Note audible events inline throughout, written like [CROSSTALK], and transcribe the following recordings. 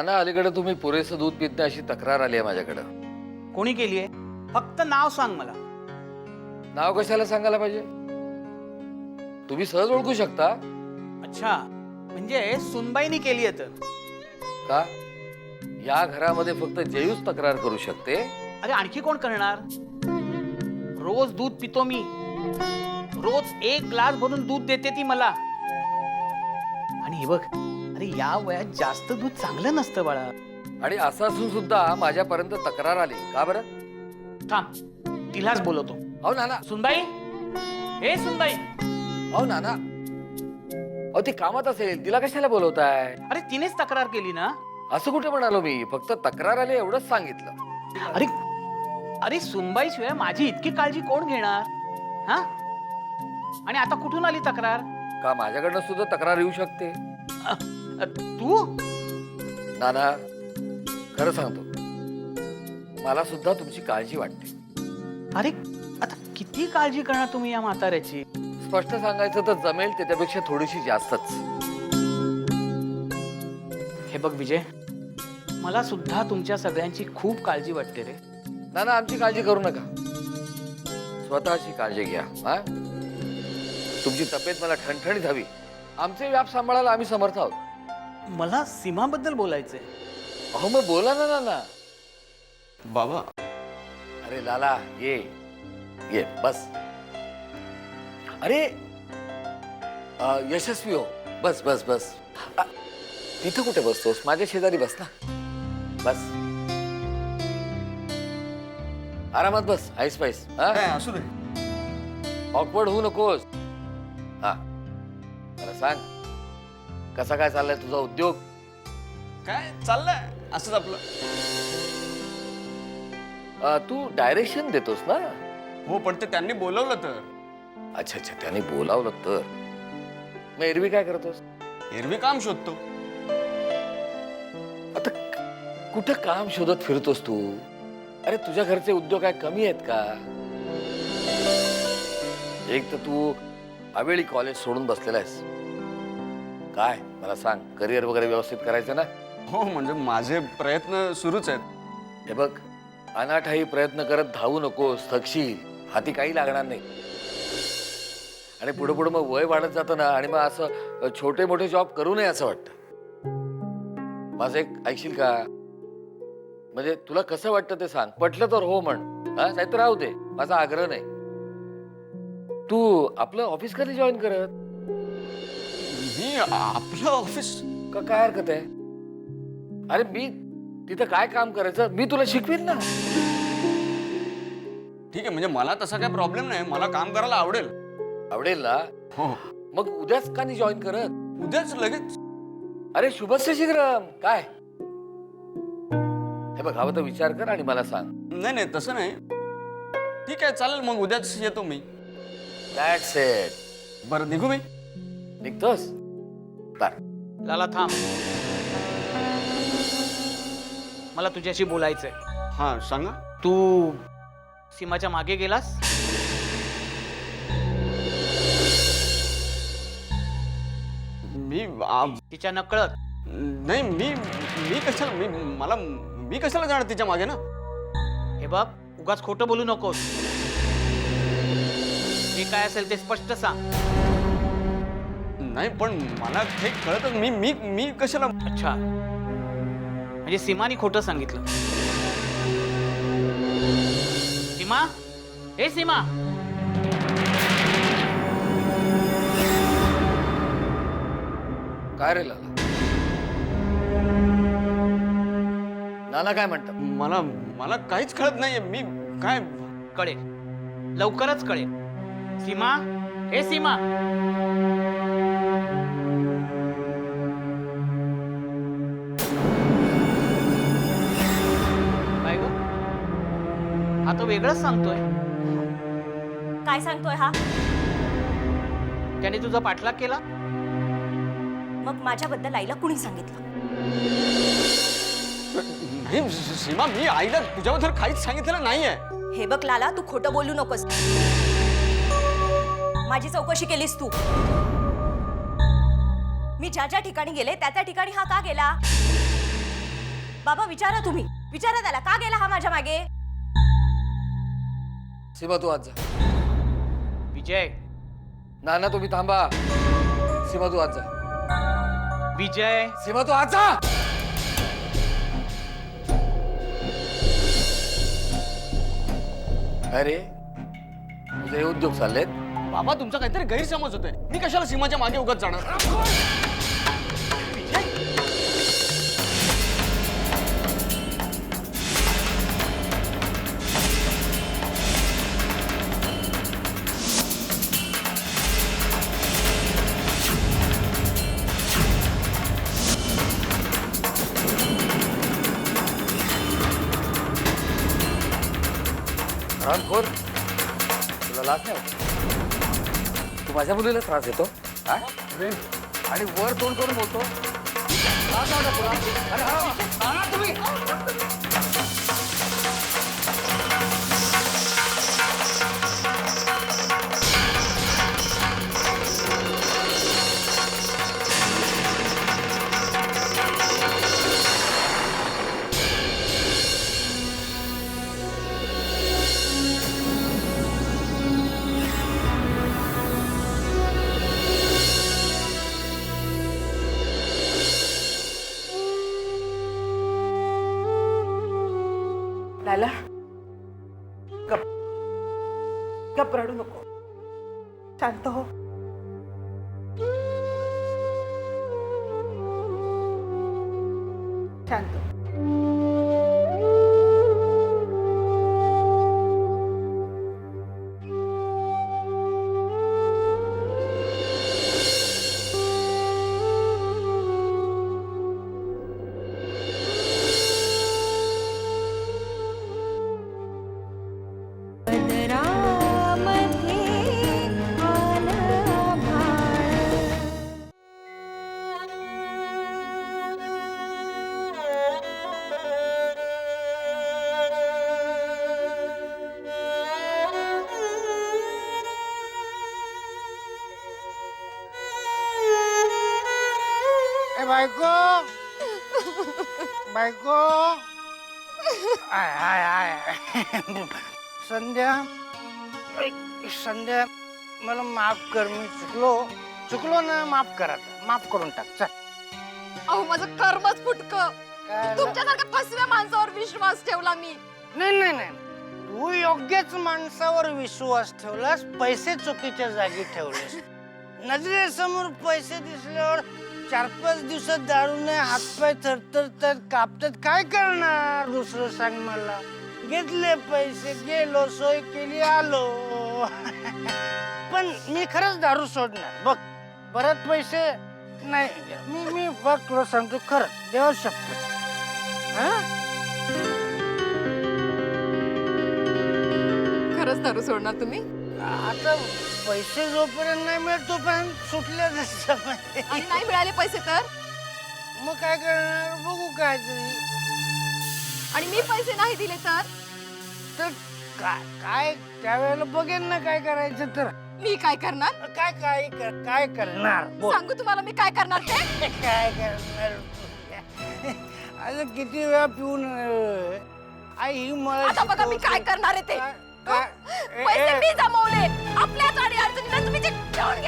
नाना अलीकडे तुम्ही पुरेसं दूध पित नाही अशी तक्रार आली आहे माझ्याकडं. कोणी केली आहे? फक्त नाव सांग मला. नाव कशाला सांगायला पाहिजे? तुम्ही सहज ओळखू शकता. अच्छा म्हणजे सुनबाईनी केली आहे तर? का? या घरामध्ये फक्त जयूच तक्रार करू शकते. अरे आणखी कोण करणार? रोज दूध पितो मी. रोज एक ग्लास भरून दूध देते ती मला. आणि हे बघ अरे या वयात जास्त दूध चांगलं नसतं बाळा. आणि असं असून सुद्धा माझ्यापर्यंत तक्रार आली. का बरं? थांब. तिलाच बोलवतो. अहो नाना. सुनबाई? हे सुनबाई. अहो नाना. अहो ती कामात असेल. तिला कशाला बोलवताय? अरे तिनेच तक्रार केली ना? असं कुठे म्हणालो मी? फक्त तक्रार आली एवढंच सांगितलं. अरे अरे सुनबाई शिवाय माझी इतकी काळजी कोण घेणार? हा? आणि आता कुठून आली तक्रार? का माझ्याकडनं सुद्धा तक्रार येऊ शकते? तू? नाना खरं सांगतो. मला सुद्धा तुमची काळजी वाटते. अरे आता किती काळजी करणार तुम्ही या म्हाताऱ्याची? स्पष्ट सांगायचं तर जमेल त्याच्यापेक्षा थोडीशी जास्तच. हे बघ विजय मला सुद्धा तुमच्या सगळ्यांची खूप काळजी वाटते रे. नाना आमची काळजी करू नका. स्वतःची काळजी घ्या हा? तुमची तब्येत मला ठणठणीत हवी. आमचे व्याप सांभाळायला आम्ही समर्थ आहोत. मला सीमाबद्दल बोलायचंय. अहो मग बोला ना नाना. बाबा. अरे लाला ये. ये बस. अरे अ, यशस्वी हो. बस बस बस. अ, तिथं कुठे बसतोस? माझ्या शेजारी बस ना. बस. आरामात बस. आईस पाईस हा? काय असू दे. ऑकवर्ड होऊ नकोस. हा. मला सांग. कसा काय चाललाय तुझा उद्योग? काय? चाललंय. असंच आपलं. अ, तू डायरेक्शन देतोस ना? हो पण ते त्यांनी बोलवलं तर. अच्छा अच्छा त्याने बोलावलं तर. मग एरवी काय करतोस? एरवी काम शोधतो. आता क- कुठं काम शोधत फिरतोस तू? अरे तुझ्या घरचे उद्योग काय कमी आहेत का? एक तर तू अवेळी कॉलेज सोडून बसलेला आहेस. काय? मला सांग करिअर वगैरे व्यवस्थित करायचं ना? हो म्हणजे माझे प्रयत्न सुरूच आहेत. हे बघ अनाठाई प्रयत्न करत धावू नकोस थकशील. हाती काही लागणार नाही. आणि पुढे पुढे मग वय वाढत जातं ना आणि मग असं छोटे मोठे जॉब करू नये असं वाटतं. माझं एक ऐकशील का? म्हणजे तुला कसं वाटतं ते सांग. पटलं तर हो म्हण. हा नाहीतर राहू दे. माझा आग्रह नाही. तू आपलं ऑफिस कधी जॉईन करत? आपलं ऑफिस का काय हरकत आहे? अरे मी तिथं काय काम करायचं? मी तुला शिकवीन ना. ठीक आहे म्हणजे मला तसा काय प्रॉब्लेम नाही. मला काम करायला आवडेल. आवडेल ना? हो. मग उद्याच का नाही जॉईन करत? उद्याच लगेच. अरे शुभस्य शीघ्रम काय? हे बघ हवं तर विचार कर आणि मला सांग. नाही नाही तसं नाही. ठीक आहे चालेल मग उद्याच येतो मी. दॅट्स इट बरं निघू मी. निघतोस? बर लाला थांब. मला तुझ्याशी बोलायचंय. हां सांगा. तू सीमाच्या मागे गेलास? मी आ, तिच्या नकळत? नाही मी मी कशाला मी मला मी कशाला जाणार तिच्यामागे ना? हे बघ उगाच खोटं बोलू नकोस. जे काय असेल ते स्पष्ट सांग. नाही पण मला हे कळतच मी मी मी कशाला अच्छा. म्हणजे सीमानी खोटं सांगितलं. सीमा? हे सीमा! काय रे लाला? नाना काय म्हणतात? मला मला काहीच कळत नाहीये. मी काय कळेल. लवकरच कळेल. सीमा? हे सीमा! हा तो वेगळंच सांगतोय. काय सांगतोय हा? त्याने तुझा पाठलाग केला? मग माझ्याबद्दल आईला कुणी सांगितलं? नाही सीमा मी आईला तुझ्याबद्दल काहीच सांगितलेलं नाहीये. हे बघ लाला तू खोटं बोलू नकोस. माझी चौकशी केलीस तू. मी ज्या ज्या ठिकाणी गेले त्या त्या ठिकाणी हा का गेला? बाबा विचारा तुम्ही. विचारा त्याला का गेला हा माझ्या मागे? सीमा तू आज जा. विजय. नाना तुम्ही थांबा. सीमा तू आज जा. विजय. सीमा तू आज जा. अरे तुझे हे उद्योग चाललेत. बाबा तुमचा काहीतरी गैरसमज होतोय. मी कशाला सीमाच्या मागे उगत जाणार? तू माझ्या मुलीला त्रास देतो हा? आणि वर तोंड करून बोलतो लाज नाही वाटत तुला? अरे हा, हा, तुम्ही लाला गप गप रडू नको. शांत हो. शांत. बायको आय आय आय. संध्या. संध्या मला माफ कर मी चुकलो. चुकलो ना माफ करा. माफ करून टाक. चल. अहो माझं कर्मच फुटक. काय? तुमच्यासारख्या फसव्या माणसावर विश्वास ठेवला मी. नाही नाही नाही. तू योग्यच माणसावर विश्वास ठेवलास पैसे चुकीच्या जागी ठेवलेस. [LAUGHS] नजरेसमोर पैसे दिसल्यावर चार पाच दिवसात दारूने हातपाय थरथर तर कापतात. काय करणार दुसरं सांग मला? घेतले पैसे गेलो सोय केली आलो. [LAUGHS] पण मी खरंच दारू सोडणार. बघ परत पैसे नाही. मी मी बघ तुला सांगतो खरंच देवा शपथ हा? खरंच दारू सोडणार तुम्ही? आता पैसे जोपर्यंत नाही मिळत तोपर्यंत. आणि नाही मिळाले पैसे तर? मग काय करणार? बघू काय तरी आणि मी पैसे नाही दिले तर? तर काय काय त्यावेळेला बघेन ना काय करायचं तर. मी काय करणार? काय काय कर- काय करणार? बोल. सांगू तुम्हाला मी काय करणार ते? काय करणार? आता किती वेळा पिऊन अं, आई ही मला आता बघा मी काय. करणार आहे ते. काय- ए- पैसे मी जमवले. आपल्याच आणि अडचणीला तुम्ही जे ठेवून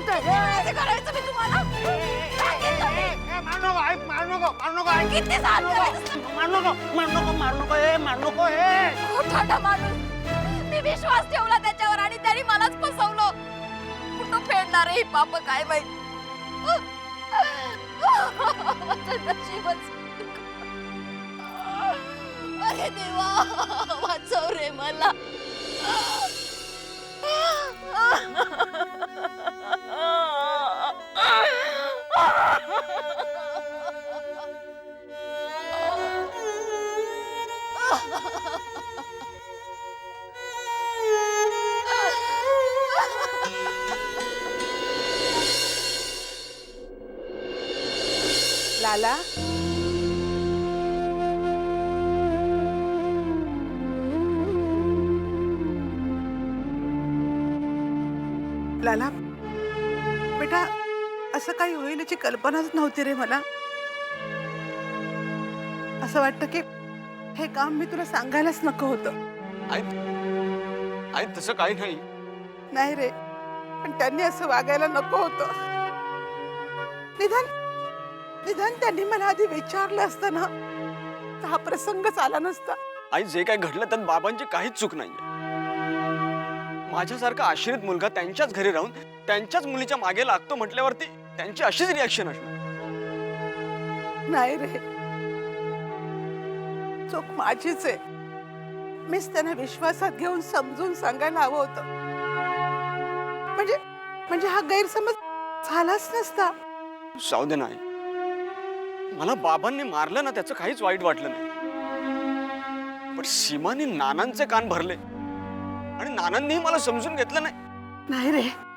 कसं करायचं मी. तुम्हाला. सांगितलं मी. किती सहन करायचं? माणूस. मी विश्वास ठेवला त्याच्यावर आणि त्यांनी मलाच फसवलं. कुठं फेडणार आहे ही पाप काय माहीत? [LAUGHS] नशीबच. अरे देवा वाचव रे मला. लाला काही होईल याची कल्पनाच नव्हती रे मला. असं वाटतं की हे काम मी तुला सांगायलाच नको होतं. आई आई तसं काही नाही. नाही रे पण त्यांनी असं वागायला नको होतं. निदान निदान त्यांनी मला आधी विचारलं असतं ना तर हा प्रसंग आला नसता. आई जे काय घडलं त्यात बाबांची काहीच चूक नाहीये. माझ्यासारखा आश्रित मुलगा त्यांच्याच घरी राहून त्यांच्याच मुलीच्या मागे लागतो म्हटल्यावरती त्यांची अशीच रिॲक्शन असणार. नाही रे. चूक माझीच आहे. मीच त्यांना विश्वासात घेऊन समजून सांगायला हवं होतं. म्हणजे म्हणजे हा गैरसमज झालाच नसता. जाऊ दे नाही मला बाबांनी मारलं ना त्याचं काहीच वाईट वाटलं नाही. पण सीमाने नानांचे कान भरले. आणि नानांनीही मला समजून घेतलं नाही. नाही रे.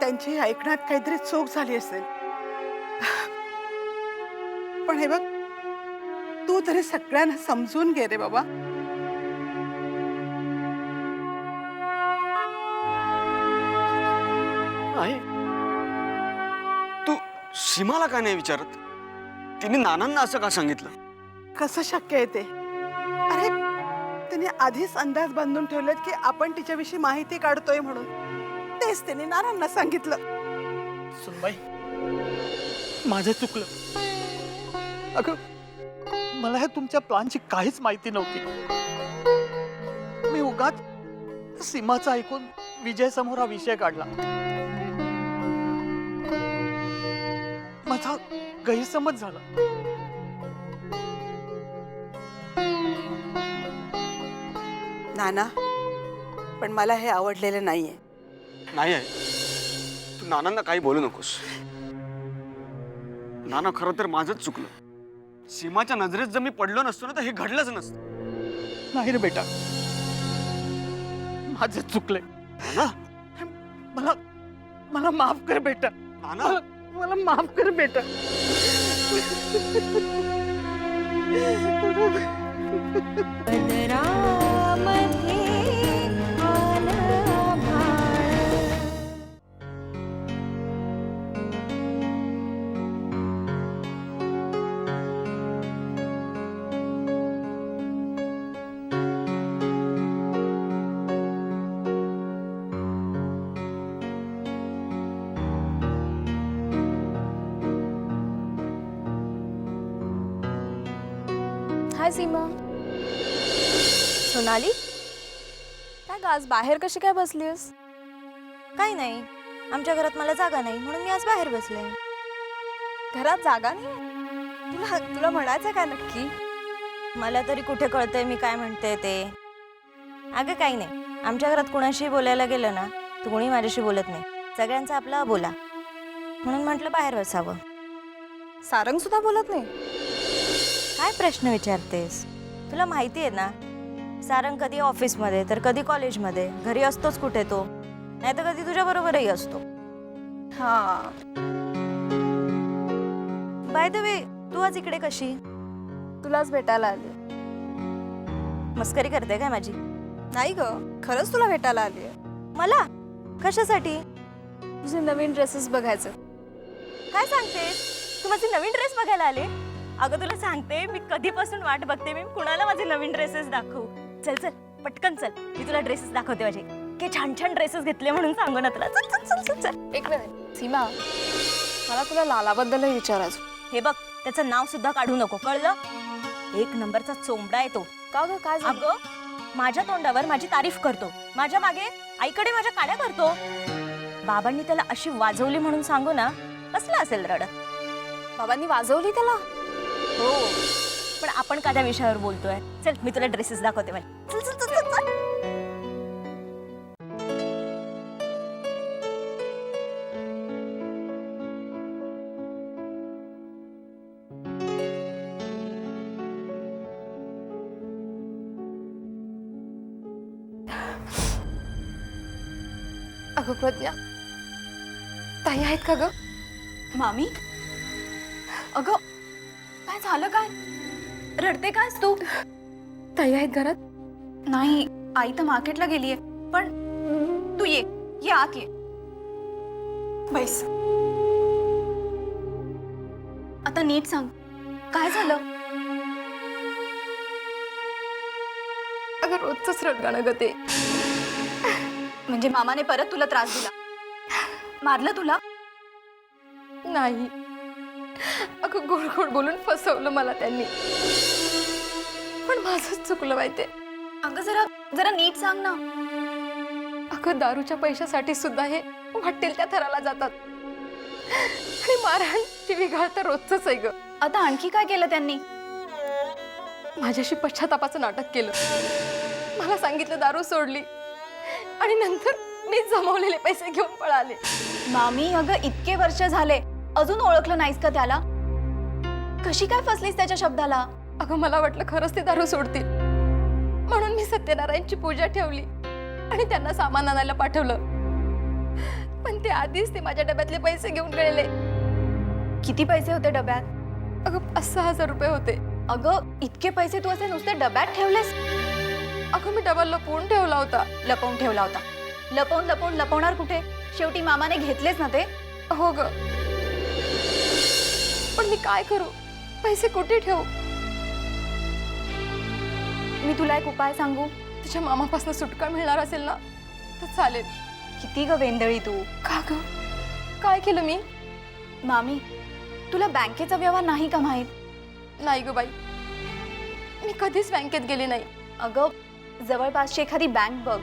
त्यांची ऐकण्यात काहीतरी चूक झाली असेल. पण हे बघ तू तरी सगळ्यांना समजून घे रे बाबा. तू सीमाला का नाही विचारत? तिने नानांना असं का सांगितलं? कसं शक्य आहे ते? अरे तिने आधीच अंदाज बांधून ठेवलेत की आपण तिच्याविषयी माहिती काढतोय म्हणून. तेच तिने नानांना सांगितलं. सुनबाई. माझं चुकलं. अगं मला ह्या तुमच्या प्लॅनची काहीच माहिती नव्हती. मी उगाच सीमाचा ऐकून विजय समोर हा विषय काढला. माझा गैरसमज झाला. नाना पण मला हे आवडलेलं नाहीये. नाही आहे. तू नानांना काही बोलू नकोस. नाना खरं तर माझंच चुकलं. सीमाच्या नजरेत जर मी पडलो नसतो ना तर हे घडलंच नसतं. नाही रे बेटा. माझं चुकलंय. नाना? मला मला माफ कर बेटा. नाना? मला मला माफ कर बेटा. हाय सीमा सोनाली? काय ग आज बाहेर कशी काय बसलीस? काही नाही. आमच्या घरात मला जागा नाही म्हणून मी आज बाहेर बसले. घरात जागा नाही? तुला तुला म्हणायचं काय नक्की? मला तरी कुठे कळतंय मी काय म्हणते ते? अगं काही नाही. आमच्या घरात कुणाशी बोलायला गेलं ना तर कोणी माझ्याशी बोलत नाही. सगळ्यांचा आपला बोला. म्हणून म्हटलं बाहेर बसावं. सारंग सुद्धा बोलत नाही? काय प्रश्न विचारतेस? तुला माहिती आहे ना सारंग कधी ऑफिसमध्ये तर कधी कॉलेजमध्ये घरी असतोच कुठे तो नाही तर कधी तुझ्या बरोबरही असतो. हा. बाय द वे तू आज इकडे कशी? तुलाच भेटायला आली. मस्करी करते काय माझी? नाही ग खरंच तुला भेटायला आली. मला? कशासाठी? तुझे नवीन ड्रेसेस बघायचं. काय सांगते तू माझे नवीन ड्रेस बघायला आले? अगं तुला सांगते मी कधीपासून वाट बघते मी कुणाला माझे नवीन ड्रेसेस दाखवू? चल चल पटकन चल मी तुला ड्रेसेस दाखवते माझे. की छान छान ड्रेसेस घेतले म्हणून सांगू ना तुला. चल चल चल चल चल. एक मिनिट सीमा मला तुला लालाबद्दलही विचारायचं हे बघ त्याचं नाव सुद्धा काढू नको कळलं? एक नंबरचा चोंबडा आहे तो. का ग? काय झालं? अगं माझ्या तोंडावर माझी तारीफ करतो. माझ्या मागे आईकडे माझ्या काड्या करतो. बाबांनी त्याला अशी वाजवली म्हणून सांगू ना कसलं असेल रडत? बाबांनी वाजवली त्याला? हो. पण आपण का त्या विषयावर बोलतोय? चल मी तुला ड्रेसेस दाखवते मला चल चल चल चल चल. अगं प्रज्ञा ताई आहेत का ग? मामी? अगं काय झालं काय? रडते कायस तू? ताई आहेत घरात? नाही आई तर मार्केटला गेलीये. पण तू ये ये आत ये. बैस. आता नीट सांग काय झालं? अगं रोजच रडगाणं ग ते. म्हणजे मामाने परत तुला त्रास दिला. मारलं तुला? नाही. अगं गोड गोड बोलून फसवलं मला त्यांनी. पण माझंच चुकलं माहितीये. अगं जरा जरा नीट सांग ना. अगं दारूच्या पैशासाठी सुद्धा हे वाटेल त्या थराला जातात. आणि मारहाण शिवीगाळ तर रोजच आहे ग. आता आणखी काय केलं त्यांनी? माझ्याशी पश्चातापाचं नाटक केलं. मला सांगितलं दारू सोडली. आणि नंतर मी जमवलेले पैसे घेऊन पळाले. मामी अगं इतके वर्ष झाले. अजून ओळखलं नाहीस का त्याला? कशी काय फसलीस त्याच्या शब्दाला? अगं मला वाटलं खरंच ते दारू सोडतील. म्हणून मी सत्यनारायणची पूजा ठेवली आणि त्यांना सामान आणायला पाठवलं. पण ते आधीच ते माझ्या डब्यातले पैसे घेऊन गेलेले किती पैसे होते डब्यात? अगं पाच सहा हजार रुपये होते. अगं इतके पैसे तू असे नुसते डब्यात ठेवलेस? अगं मी डबा लपवून ठेवला होता. लपवून ठेवला होता. लपवून लपवून लपवणार कुठे? शेवटी मामाने घेतलेच ना ते? हो ग. पण मी काय करू? पैसे कुठे ठेवू? मी तुला एक उपाय सांगू? तुझ्या मामापासून सुटका मिळणार असेल ना तर चालेल. किती ग वेंदळी तू? का ग? काय केलं मी? मामी तुला बँकेचा व्यवहार नाही का माहीत? नाही ग बाई. मी कधीच बँकेत गेले नाही. अगं जवळपासची एखादी बँक बघ.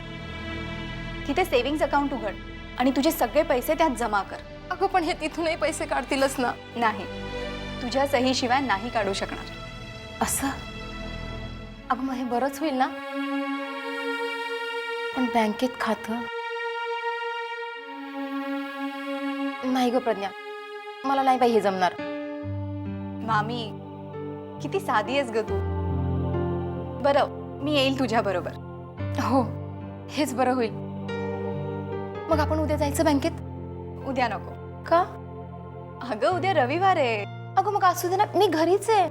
तिथे सेव्हिंग्स अकाउंट उघड आणि तुझे सगळे पैसे त्यात जमा कर. अगं पण हे तिथूनही पैसे काढतीलच ना. नाही. तुझ्या सहीशिवाय नाही काढू शकणार. असं? अगं मग हे बरंच होईल ना? पण बँकेत खातं? नाही ग प्रज्ञा. मला नाही बाई हे जमणार. मामी किती साधी आहेस ग तू. बरं मी येईल तुझ्या बरोबर. हो हेच बरं होईल. मग आपण उद्या जायचं बँकेत? उद्या नको. का? अगं उद्या रविवार आहे. अगं मग असू दे ना मी घरीच आहे.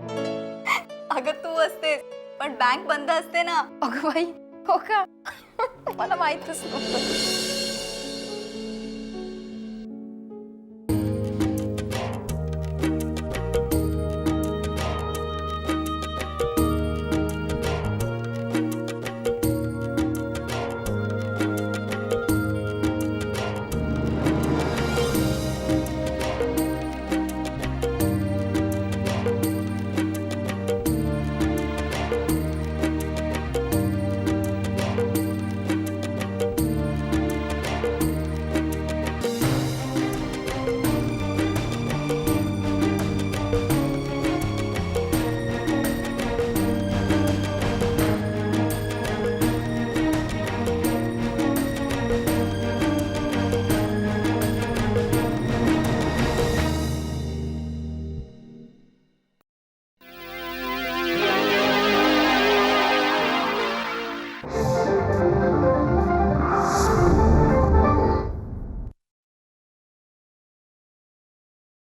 अगं तू असतेस पण बँक बंद असते ना. अगं बाई हो का? [LAUGHS] मला माहितच नव्हतं.